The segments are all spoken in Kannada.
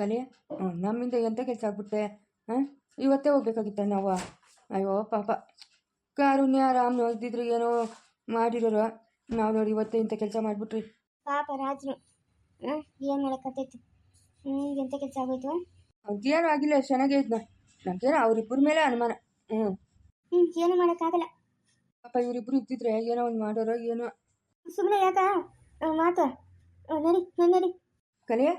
ಕಲಿ ನಮ್ಮಿಂದ ಎಂಥ ಕೆಲಸ ಆಗ್ಬಿಟ್ಟೆ ಹಾಂ ಇವತ್ತೇ ಹೋಗ್ಬೇಕಾಗಿತ್ತ ನಾವು? ಅಯ್ಯೋ ಪಾಪ. ಕಾರುಣ್ಯ ಆರಾಮ್ ಇದ್ದಿದ್ರು ಏನೋ ಮಾಡಿರೋರು. ನಾವು ನೋಡಿ ಇವತ್ತೇ ಇಂಥ ಕೆಲಸ ಮಾಡಿಬಿಟ್ರಿ. ಪಾಪ ರಾಜ್ರು ಹಾಂ ಏನು ಮಾಡೋಕ್ಕತ್ತೈತಿ ಎಂಥ ಕೆಲಸ ಆಗೋಯ್ತು? ಅವ್ರಿಗೇನು ಆಗಿಲ್ಲ ಚೆನ್ನಾಗೇ ಇದ್ನ. ನಮ್ಗೇನು ಅವ್ರಿಬ್ಬರ ಮೇಲೆ ಅನುಮಾನ. ಹ್ಞೂ ಹ್ಞೂ ಏನು ಮಾಡೋಕ್ಕಾಗಲ್ಲ. ಪಾಪ ಇವರಿಬ್ಬರು ಇದ್ದಿದ್ರೆ ಏನೋ ಒಂದು ಮಾಡೋರೋ ಏನೋ. ಸುಮ್ಮನೆ ಯಾಕ? ಮಾತಾ. ನಡಿ ನಡಿ ನಡಿ. ಕಲಿ? ಹಾಂ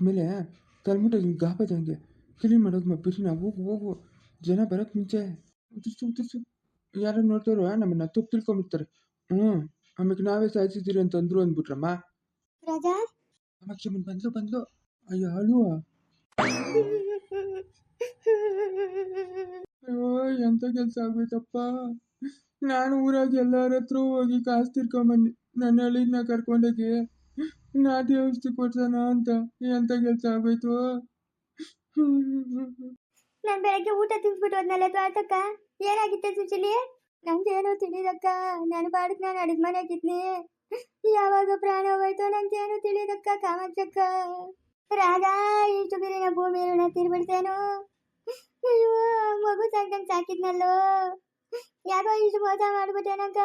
ಮೇಲೆ ತಲ್ಮುಟ ಹಿಂಗೆ ಗಾಬದಂಗೆ ಕ್ಲೀನ್ ಮಾಡೋದು ಮಬ್ಬಿರಿ ನಾವು ಹೋಗು ಹೋಗು ಜನ ಬರೋಕ್ಕೆ ಮುಂಚೆ ಉದುರ್ಸು ಉದುರ್ಸು ಯಾರು ನೋಡ್ತಾರೋ ನಮ್ಮನ್ನ ತಪ್ಪು ತಿಳ್ಕೊಂಬಿಡ್ತಾರೆ ಹ್ಞೂ ಆಮೇಲೆ ನಾವೇ ಸಾಯಿಸಿದ್ದೀರಿ ಅಂತ ಅಂದ್ರು ಅಂದ್ಬಿಟ್ರಮ್ಮ ರಾಜಾ ಕಾಮಾಕ್ಷಮ್ಮನ್ ಬಂದ್ಲು ಬಂದ್ಲು ಅಯ್ಯೋ ಅಳುವ ಅಯ್ಯೋ ಎಂತ ಕೆಲಸ ಆಗೋಯ್ತಪ್ಪ ನಾನು ಊರಾಗ ಎಲ್ಲರ ಹತ್ರ ಹೋಗಿ ಕಾಸು ತಿರ್ಕೊಂಬನ್ನಿ ನನ್ನ ಹಳ್ಳಿನ ಕರ್ಕೊಂಡೋಗಿ ನಾಟಿ ಔಷಧಿ ಕೊಡ್ಸೋಣ ಅಂತ. ಎಂತ ಕೆಲಸ ಆಗೋಯ್ತು? ನಾನು ಬೆಳಗ್ಗೆ ಊಟ ತಿನ್ಸ್ಬಿಟ್ಟು ಹೋದ್ನಲ್ಲ ತೋಟಕ್ಕ ಏನಾಗಿತ್ತೆ ಸುಚಿಲಿ ನಂಗೇನು ತಿಳಿದಕ್ಕ ನಾನು ಪಾಡಕ್ ನಾನು ಅಡಿಗೆ ಮನೆಯಾಗಿದ್ನಿ ಯಾವಾಗ ಪ್ರಾಣ ಹೋಯ್ತು ನಂಗೇನು ತಿಳಿದಕ್ಕ ಕಾಮಾಕ್ಷಕ್ಕ. ರಾಗ ಇಷ್ಟು ಬಿರಿನ ಭೂಮಿ ಋಣ ತಿರ್ಬಿಡ್ತೇನು. ಅಯ್ಯೋ, ಮಗು ಸಾಕಂಗ್ ಸಾಕಿದ್ನಲ್ಲೋ. ಯಾಕೋ ಇಷ್ಟು ಮೋಸ ಮಾಡ್ಬಿಟ್ಟೇನಕ್ಕ.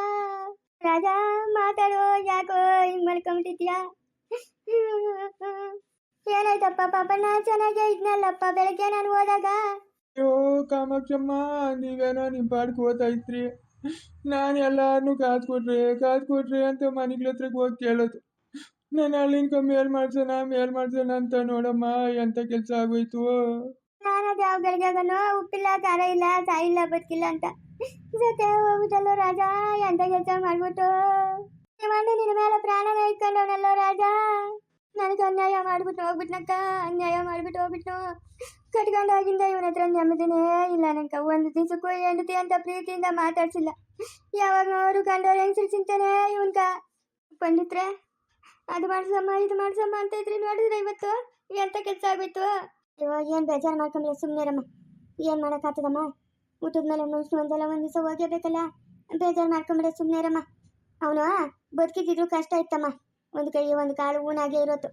ರಾಜ ಮಾತಾಡೋ, ಯಾಕೋ ಹಿಂಗ್ ಮಲ್ಕೊಂಬಿಟ್ಟಿದ್ಯಾ? ಏನಾಯ್ತಪ್ಪ ಪಾಪ? ನಾ ಚೆನ್ನಾಗೇ ಇದ್ನಲ್ಲಪ್ಪ. ಬೆಳಗ್ಗೆ ನಾನು ಹೋದಾಗ? ಅಯ್ಯೋ ಕಾಮಾಕ್ಷಮ್ಮ ನೀವೇನೋ ನಿಮ್ಮ ಪಾಡ್ಗೆ ಓದ್ತಾ ಇದ್ರಿ. ನಾನು ಎಲ್ಲಾರನ್ನೂ ಕಾಸು ಕೊಡ್ರಿ ಕೊಡ್ರಿ ಅಂತ ಮನೆಗಳ ಹತ್ರಕ್ಕೆ ಹೋಗಿ ಕೇಳೋದು. ನಾನು ಅಲ್ಲಿಂದ ಮೇಲ್ ಮಾಡ್ಸೋಣ ಮೇಲ್ ಮಾಡ್ಸೋಣ ಅಂತ ನೋಡಮ್ಮ ಎಂತ ಕೆಲಸ ಆಗೋಯ್ತು? ನಾನು ಅದು ಯಾವ ಗಳಿಗೆಗನೋ ಉಪ್ಪಿಲ್ಲ ಖಾರ ಇಲ್ಲ ಸಾಯಿ ಇಲ್ಲ ಬದುಕಿಲ್ಲ ಅಂತ. ಜೊತೆ ಹೋಗ್ಬಿಟ್ಟಲ್ಲೋ ರಾಜ ಎಂತ ಕೆಲಸ ಮಾಡ್ಬಿಟ್ಟು? ನಿನ್ನ ಮೇಲೆ ಪ್ರಾಣನ ಇಟ್ಕೊಂಡವನಲ್ಲೋ ರಾಜ. ನನಗೆ ಅನ್ಯಾಯ ಮಾಡ್ಬಿಟ್ಟು ಹೋಗ್ಬಿಟ್ನಕ್ಕ ಅನ್ಯಾಯ ಮಾಡ್ಬಿಟ್ಟು ಹೋಗ್ಬಿಟ್ಟು ಕಟ್ಕೊಂಡು ಹೋಗಿಂದ ಇವನ ಹತ್ರ ನೆಮ್ಮದಿನೇ ಇಲ್ಲ ನನಗೆ ಒಂದು ದಿವಸಕ್ಕೂ ಹೆಂಡತಿ ಅಂತ ಪ್ರೀತಿಯಿಂದ ಮಾತಾಡ್ಸಿಲ್ಲ. ಯಾವಾಗ ಅವರು ಕಂಡವ್ರು ಹೆಂಗ್ಸ್ರು ಚಿಂತಾನೆ ಇವನ್ಕ ಪಂಡಿತ್ರೆ ಅದು ಮಾಡ್ಸಮ್ಮ, ಇದು ಮಾಡ್ಸಮ್ಮ ಅಂತ ಇದ್ರಿ ನೋಡಿದ್ರೆ ಇವತ್ತು ಎಂತ ಕೆಲಸ ಆಗ್ಬಿತ್ತು ಅಯ್ಯೋ ಏನು ಬೇಜಾರು ಮಾಡ್ಕೊಂಬಿಲ್ಲ ಸುಮ್ಮನೆರಮ್ಮ ಏನು ಮಾಡೋಕ್ಕಾಗ್ತದಮ್ಮ ಊಟದ ಮೇಲೆ ಒಂದಲ್ಲ ಒಂದು ದಿವಸ ಹೋಗೇಬೇಕಲ್ಲ ಬೇಜಾರು ಮಾಡ್ಕೊಂಬಿಡ ಸುಮ್ಮನೆರಮ್ಮ ಅವನು ಬದುಕಿದ್ದು ಕಷ್ಟ ಇತ್ತಮ್ಮ. ಒಂದು ಕೈ ಒಂದು ಕಾಲು ಊನಾಗೆ ಇರೋದು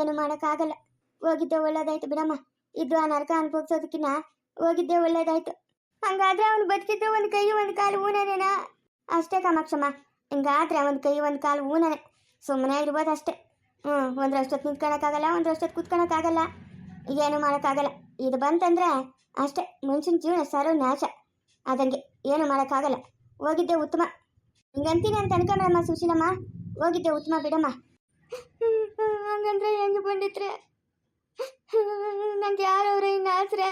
ಏನು ಮಾಡೋಕ್ಕಾಗಲ್ಲ. ಹೋಗಿದ್ದೆ ಒಳ್ಳೇದಾಯ್ತು ಬಿಡಮ್ಮ. ಇದು ಆ ನರಕ ಅನುಭವಿಸೋದಕ್ಕಿನ್ನ ಹೋಗಿದ್ದೆ ಒಳ್ಳೇದಾಯ್ತು. ಹಂಗಾದ್ರೆ ಅವನು ಬದುಕಿದ್ರೆ ಒಂದು ಕೈ ಒಂದು ಕಾಲು ಊನೇನೇನ? ಅಷ್ಟೇ ಕಾಮಾಕ್ಷಮ್ಮ. ಹಿಂಗಾದ್ರೆ ಒಂದು ಕೈ ಒಂದು ಕಾಲು ಊನೇ ಸುಮ್ಮನೆ ಇರ್ಬೋದು ಅಷ್ಟೇ ಹ್ಞೂ ಒಂದ್ರಷ್ಟೊತ್ತು ನಿಂತ್ಕೊಳಕ್ಕಾಗಲ್ಲ ಒಂದ್ರಷ್ಟೊತ್ತು ಕೂತ್ಕೊಳಕ್ಕಾಗಲ್ಲ. ಏನು ಮಾಡೋಕ್ಕಾಗಲ್ಲ. ಇದು ಬಂತಂದ್ರೆ ಅಷ್ಟೇ. ಮನುಷ್ಯನ ಜೀವನ ಸರ್ವ ನಾಶ ಅದಂಗೆ ಏನು ಮಾಡೋಕ್ಕಾಗಲ್ಲ. ಹೋಗಿದ್ದೆ ಉತ್ತಮ. ಹಿಂಗಂತೀನಿ ಅಂತ ಅನ್ಕೊಂಡಮ್ಮ ಸುಶೀಲಮ್ಮ. ಹೋಗಿದ್ದೆ ಉತ್ತಮ ಬಿಡಮ್ಮ. ಹಂಗಂದ್ರೆ ಹೆಂಗೆ ಬಂದಿತ್ರೆ ನಂಗೆ ಯಾರವ್ರೆ ಇನ್ನು ಆಸರೆ?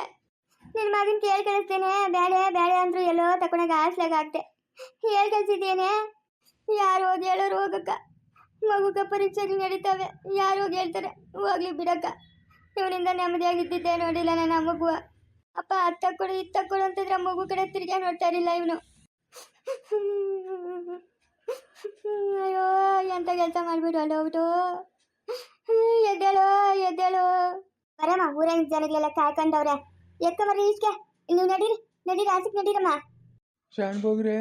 ನಿನ್ನ ಮಗನ ಕೇಳಿ ಕಳಿಸ್ತೇನೆ ಬೇಳೆ ಬೇಳೆ ಅಂದ್ರು ಎಲ್ಲೋ ತಕೊಂಡಾಗ ಆಸ್ಲಾಗ ಆಗ್ತೆ ಹೇಳಿ ಕಳ್ಸಿದ್ದೇನೆ ಯಾರು ಹೋಗಿ ಹೇಳೋರು ಹೋಗಕ್ಕ. ಮಗುಗ ಪರೀಕ್ಷೆಗಳು ನಡೀತಾವೆ. ಯಾರು ಹೋಗಿ ಹೇಳ್ತಾರೆ? ಹೋಗ್ಲಿ ಬಿಡಕ್ಕ. ಇವರಿಂದ ನೆಮ್ಮದಿಯಾಗಿದ್ದಿದ್ದೆ ನೋಡಿಲ್ಲ ನನ್ನ ಮಗುವ. ಅಪ್ಪ ಅತ್ತ ಕೊಡು ಇತ್ತ ಕೊಡು ಅಂತಂದ್ರೆ ಮಗು ಕಡೆ ತಿರ್ಗಿ ನೋಡ್ತಾ ಇರಲಿಲ್ಲ ಇವನು. ಅಯ್ಯೋ ಎಂತ ಕೆಲಸ ಮಾಡ್ಬಿಡು ಅಲ್ಲಿ ಹೋಗ್ಬಿಟ್ಟು ಎದ್ದೇಳು ಎದ್ದೇಳು. ಬರಮ್ಮ ಊರಿನ ಜನಗಳೆಲ್ಲ ಕಾಯ್ಕೊಂಡವ್ರೆ. ಎಕ್ಕ ಬರ್ರಿ ಈಸ್ಕೆ ನೀವು ನಡೀರಿ ನಡೀರಿ ಆಸಕ್ ನಡೀರಮ್ಮ. ಶಾಣ್ಬೋಗ್ರೆ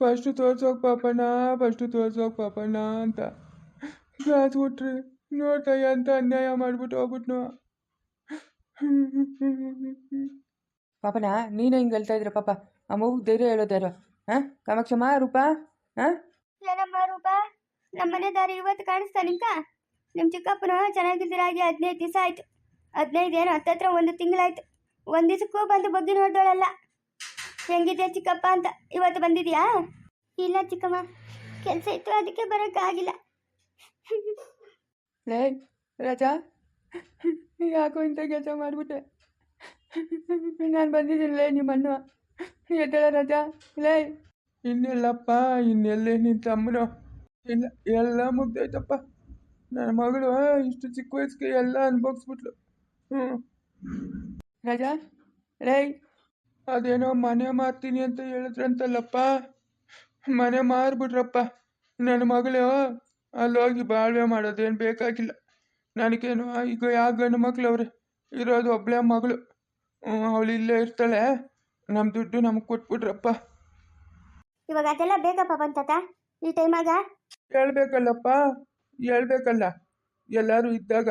ಫಸ್ಟು ತೋರ್ಸೋಕ್ ಪಾಪಣ್ಣ ಫಸ್ಟ್ ತೋರ್ಸೋಕ್ ಪಾಪಣ್ಣ ಅಂತ. ಕಾಸು ಕೊಟ್ರಿ ನೋಡ್ತಾಯ ಅಂತ ಅನ್ಯಾಯ ಮಾಡ್ಬಿಟ್ಟು ಹೋಗ್ಬಿಟ್ನು. ಪಾಪನ ನೀನು ಹಿಂಗೆ ಹೇಳ್ತಾ ಇದ್ರ ಪಾಪ? ಆ ಮಗು ಧೈರ್ಯ ಹೇಳೋದ್ಯಾರು ಹಾಂ? ಕಾಮಾಕ್ಷಮ್ಮ ರೂಪಾ ಹಾಂ? ಏನಮ್ಮ ರೂಪ ನಮ್ಮನೆ ದಾರಿ ಇವತ್ತು ಕಾಣಿಸ್ತಾ ನಿಮ್ಕ ನಿಮ್ಮ ಚಿಕ್ಕಪ್ಪನ ಚೆನ್ನಾಗಿದ್ದೀರಾಗಿ ಹದಿನೈದು ದಿವಸ ಆಯ್ತು. ಹದಿನೈದು ಏನು ಹತ್ತತ್ರ ಒಂದು ತಿಂಗಳಾಯ್ತು. ಒಂದು ದಿವಸಕ್ಕೂ ಬಂದು ಬಗ್ಗಿ ನೋಡ್ದೋಳಲ್ಲ. ಹೆಂಗಿದೆ ಚಿಕ್ಕಪ್ಪ ಅಂತ ಇವತ್ತು ಬಂದಿದ್ಯಾ? ಇಲ್ಲ ಚಿಕ್ಕಮ್ಮ ಕೆಲಸ ಇತ್ತು ಅದಕ್ಕೆ ಬರೋಕ್ಕಾಗಿಲ್ಲ ಲೇ ರಜಾ ಯಾಕೋ ಇಂಥ ಕೆಲಸ ಮಾಡ್ಬಿಟ್ಟೆ? ನಾನು ಬಂದಿದ್ದೀನಿ ಲೇ ನಿಮ್ಮನ್ನು. ಎದ್ದೇಳ ರಾಜ? ಲೇ, ಇನ್ನೆಲ್ಲಪ್ಪ, ಇನ್ನೆಲ್ಲೇ ನಿನ್ನ ತಮ್ಮನು ಇಲ್ಲ, ಎಲ್ಲ ಮುಗ್ದೋಯ್ತಪ್ಪ. ನನ್ನ ಮಗಳು ಇಷ್ಟು ಚಿಕ್ಕ ವಯಸ್ಸಿಗೆ ಎಲ್ಲ ಅನ್ಭೋಗಿಸ್ಬಿಟ್ಲು ಹ್ಞೂ ರಾಜ ರೇ ಅದೇನೋ ಮನೆ ಮಾರ್ತೀನಿ ಅಂತ ಹೇಳಿದ್ರಂತಲ್ಲಪ್ಪ. ಮನೆ ಮಾರ್ಬಿಟ್ರಪ್ಪ ನನ್ನ ಮಗಳು ಅಲ್ಲೋಗಿ ಬಾಳ್ವೆ ಮಾಡೋದೇನು ಬೇಕಾಗಿಲ್ಲ. ನನಗೇನು ಈಗ ಯಾವ ಗಂಡು ಮಕ್ಳು ಅವ್ರೆ? ಇರೋದು ಒಬ್ಬಳೇ ಮಗಳು. ಅವಳು ಇಲ್ಲೇ ಇರ್ತಾಳೆ. ನಮ್ಮ ದುಡ್ಡು ನಮಗೆ ಕೊಟ್ಬಿಟ್ರಪ್ಪ. ಇವಾಗ ಅದೆಲ್ಲ ಬೇಕಪ್ಪ ಬಂತತ ಈ ಟೈಮಾಗ ಹೇಳ್ಬೇಕಲ್ಲಪ್ಪ ಹೇಳ್ಬೇಕಲ್ಲ ಎಲ್ಲರೂ ಇದ್ದಾಗ.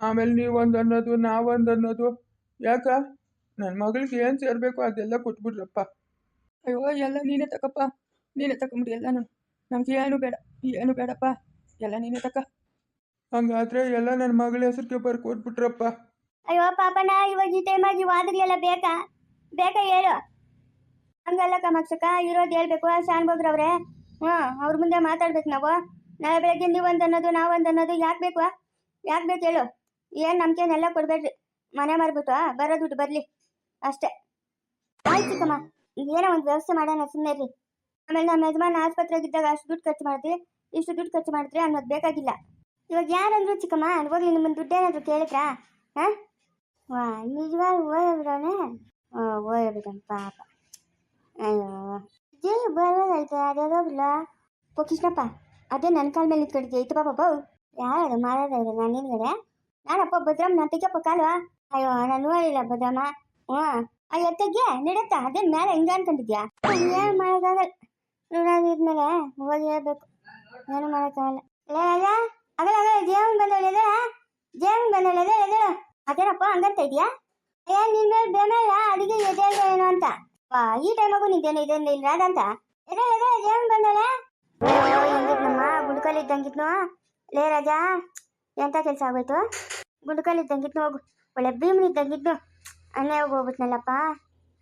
ಆಮೇಲೆ ನೀವೊಂದು ಅನ್ನೋದು ನಾವೊಂದು ಅನ್ನೋದು ಯಾಕ? ನನ್ನ ಮಗಳಿಗೆ ಏನು ಸೇರಬೇಕು ಅದೆಲ್ಲ ಕೊಟ್ಬಿಡ್ರಪ್ಪ ಅಯ್ಯೋ ಎಲ್ಲ ನೀನೇ ತಕಪ್ಪ ನೀನೇ ತಕೊಂಬಿಡಿ ಎಲ್ಲನೂ ನಮ್ಗೆ ಏನು ಬೇಡ ಏನು ಬೇಡಪ್ಪ ಎಲ್ಲ ನೀನೇ ತಕ. ಹಂಗಾದ್ರೆ ಎಲ್ಲ ನನ್ನ ಮಗಳ ಹೆಸರಿಗೆ ಬರ್ಕೊಟ್ಬಿಟ್ರಪ್ಪ. ಅಯ್ಯೋ ಪಾಪನ ಇವಾಗ ಈ ಟೈಮಾಗಿ ಎಲ್ಲ ಬೇಕಾ? ಬೇಕಾ ಹೇಳು. ಹಂಗಲ್ಲ ಕಮಕ್ಷಕ ಇರೋದು ಹೇಳ್ಬೇಕು ಶಾನ್ಭೋಗ್ರವ್ರೆ ಹ್ಞೂ, ಅವ್ರ ಮುಂದೆ ಮಾತಾಡ್ಬೇಕು ನಾವು. ನಾಳೆ ಬೆಳಗ್ಗೆ ನೀವು ಅನ್ನೋದು ನಾವೊಂದು ಅನ್ನೋದು ಯಾಕೆ ಬೇಕು? ಯಾಕೆ ಬೇಕು ಹೇಳು. ಏನು ನಮ್ಗೇನೆಲ್ಲ ಕೊಡ್ಬೇಡ್ರಿ. ಮನೆ ಮಾರ್ಬಿಟ್ಟು ಬರೋ ದುಡ್ಡು ಬರಲಿ. ಅಷ್ಟೇ. ಆಯ್ತು ಚಿಕ್ಕಮ್ಮ ಏನೋ ಒಂದು ವ್ಯವಸ್ಥೆ ಮಾಡೋಣ ಸುಮ್ಮನೆ ರೀ ಆಮೇಲೆ ನಮ್ಮ ಯಜಮಾನ ಆಸ್ಪತ್ರೆಗಿದ್ದಾಗ ಅಷ್ಟು ದುಡ್ಡು ಖರ್ಚು ಮಾಡಿದ್ರಿ ಇಷ್ಟು ದುಡ್ಡು ಖರ್ಚು ಮಾಡಿದ್ರಿ ಅನ್ನೋದು ಬೇಕಾಗಿಲ್ಲ. ಇವಾಗ ಯಾರಂದ್ರು ಚಿಕ್ಕಮ್ಮ ಹೋಗ್ಲಿ ನಿಮ್ಮನ್ನ ದುಡ್ಡೇನಾದ್ರು ಕೇಳಿದ್ರಾ? ಹಾಂ? ನಿಜವಾಗ ಓದ್ಬಿಡೋನೆ ಓದ್ಬಿಡೋಣ ಪಾಪ ಅಯ್ಯೋ ಬರೋದೈತೆ ಅದೇದೋಗಿಲ್ಲ ಓ ಕೃಷ್ಣಪ್ಪ ಅದೇ ನನ್ನ ಕಾಲ ಮೇಲೆ ನಿಂತ್ಕೊಂಡಿದ್ದೆ ಇತ್ತು ಪಾಪ ಬೌ ಯಾರು ಮಾಡೋದೈತೆ ನಾನು ನಿನ್ಗಡೆ ನಾನಪ್ಪ ಭದ್ರಮ್ಮ ನಾನು ತೆಗಿಯಪ್ಪ ಕಾಲು ಅಯ್ಯೋ ನಾನು ನೋಡಿಲ್ಲ ಭದ್ರಮ್ಮ ಹ್ಞೂ ಅಯ್ಯೋ ತೆಗೆ ನಡತ್ತ ಅದೇನು ಮೇಲೆ ಹಿಂಗೆ ಅನ್ಕೊಂಡಿದ್ಯಾ ಏನು ಮಾಡೋಕ್ಕಾಗಲ್ಲ ನೋಡೋದಿದ್ಮೇಲೆ ಹೋಗಿ ಹೇಳ್ಬೇಕು ಏನು ಮಾಡೋಕ್ಕಾಗಲ್ಲ ಲೇ ರಾಜ ಅಗಲ ಅಗಲ ಜೇವನ್ ಬಂದವಳೆ ಜೇವನ್ ಬಂದವಳೆ ಎದೆ ಅದೇನಪ್ಪ ಹಂಗಂತ ಇದೆಯಾ ಏ ನಿನ್ ಮೇಲೆ ಬೆಮೇಲ ಅದಕ್ಕೆ ಎದೆ ಏನು ಅಂತ? ವಾ, ಈ ಟೈಮಾಗೂ ನಿದ್ದೇನೆ ಇದೇನು ಇಲ್ಲ ಅಂತ ಎದೆ ಎದೆ ಜೇವನ್ ಬಂದವಳೆ ನಮ್ಮ ಗುಡ್ಕಲ್ಲಿ ಇದ್ದಂಗಿದ್ನು ಲೇ ರಾಜಾ, ಎಂತ ಕೆಲಸ ಆಗೋಯ್ತು? ಗುಡ್ಕಲ್ಲಿ ಇದ್ದಂಗಿತ್ನು ಹೋಗು ಒಳ್ಳೆ ಭೀಮ್ನ ಇದ್ದಂಗಿದ್ನು ಅಲ್ಲೇ ಹೋಗಿ ಹೋಗ್ಬಿಟ್ನಲ್ಲಪ್ಪ.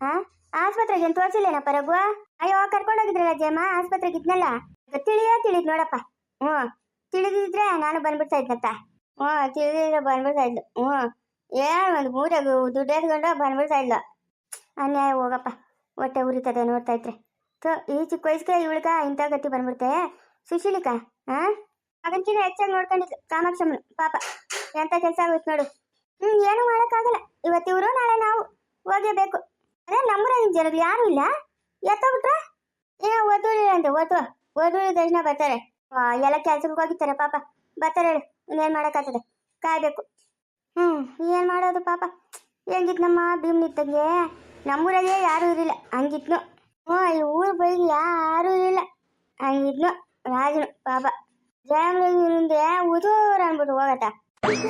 ಹಾ? ಆಸ್ಪತ್ರೆಗೆ ಏನು ತೋರಿಸಿಲ್ಲೇನಪ್ಪ ರಘು? ಅಯ್ಯೋ ಕರ್ಕೊಂಡೋಗಿದ್ರಲ್ಲ ಜಯಮ್ಮ ಆಸ್ಪತ್ರೆಗೆ ಇದ್ನಲ್ಲ. ತಿಳಿಯೋ ತಿಳಿದ್ ನೋಡಪ್ಪ. ಹ್ಞೂ ತಿಳಿದಿದ್ರೆ ನಾನು ಬಂದ್ಬಿಡ್ತಾ ಇದ್ನತ್ತ ಹ್ಞೂ ತಿಳಿದಿದ್ರೆ ಬಂದ್ಬಿಡ್ತಾ ಇದ್ಲು. ಹ್ಞೂ ಏನು ಒಂದು ಮೂರಾಗ ದುಡ್ಡು ಎತ್ಕೊಂಡು ಬಂದ್ಬಿಡ್ತಾ ಇಲ್ಲ ಅನ್ಯಾಯ ಹೋಗಪ್ಪ. ಹೊಟ್ಟೆ ಉರಿತದೆ ನೋಡ್ತಾ ಇದ್ರೆ. ತೋ ಈ ಚಿಕ್ಕ ವಯಸ್ಸಿಗೆ ಇವಳಕ ಇಂಥ ಗತಿ ಬಂದ್ಬಿಡ್ತೆ. ಸುಶೀಲಿಕಾ ಹಾಂ ಅದಕ್ಕಿಂತ ಹೆಚ್ಚಾಗಿ ನೋಡ್ಕೊಂಡಿದ್ಲು ಕಾಮಾಕ್ಷಮ್ಮನು. ಪಾಪ, ಎಂತ ಕೆಲಸ ಆಗುತ್ತೆ ನೋಡು. ಹ್ಮ್, ಏನು ಮಾಡೋಕ್ಕಾಗಲ್ಲ. ಇವತ್ತು ಇವರು, ನಾಳೆ ನಾವು ಹೋಗೇಬೇಕು ಅದೇ ನಮ್ಮೂರಾಗಿನ ಜನರು ಯಾರು ಇಲ್ಲ? ಎತ್ತೋಗ್ಬಿಟ್ರ? ಏನ ಓದೂರಿಲ್ಲ ಅಂತ ಓದುವ ಓದೂರಿದ ದರ್ಶನ ಬರ್ತಾರೆ. ಎಲ್ಲ ಕೆಲ್ಸಕ್ಕೆ ಹೋಗಿರ್ತಾರೆ, ಪಾಪ. ಬರ್ತಾರೆ ಹೇಳು, ಇನ್ನೇನು ಮಾಡೋಕ್ಕಾಗ್ತದೆ? ಕಾಯ್ಬೇಕು. ಹ್ಞೂ ಏನು ಮಾಡೋದು ಪಾಪ? ಹೆಂಗಿತ್ತು ನಮ್ಮ ಭೀಮ್ ನಿತ್ತಂಗೆ ನಮ್ಮೂರಾಗೆ ಯಾರೂ ಇರಲಿಲ್ಲ. ಹಂಗಿತ್ನು. ಹ್ಞೂ ಈ ಊರು ಬೈಗೆ ಯಾರೂ ಇರಲಿಲ್ಲ. ಹಂಗಿದ್ನು ರಾಜನು ಪಾಪ. ಜಯಮೃಗಿಂದೆ ಉದೂರ ಅಂದ್ಬಿಟ್ಟು ಹೋಗತ್ತ.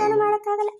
ಏನು ಮಾಡೋಕ್ಕಾಗಲ್ಲ.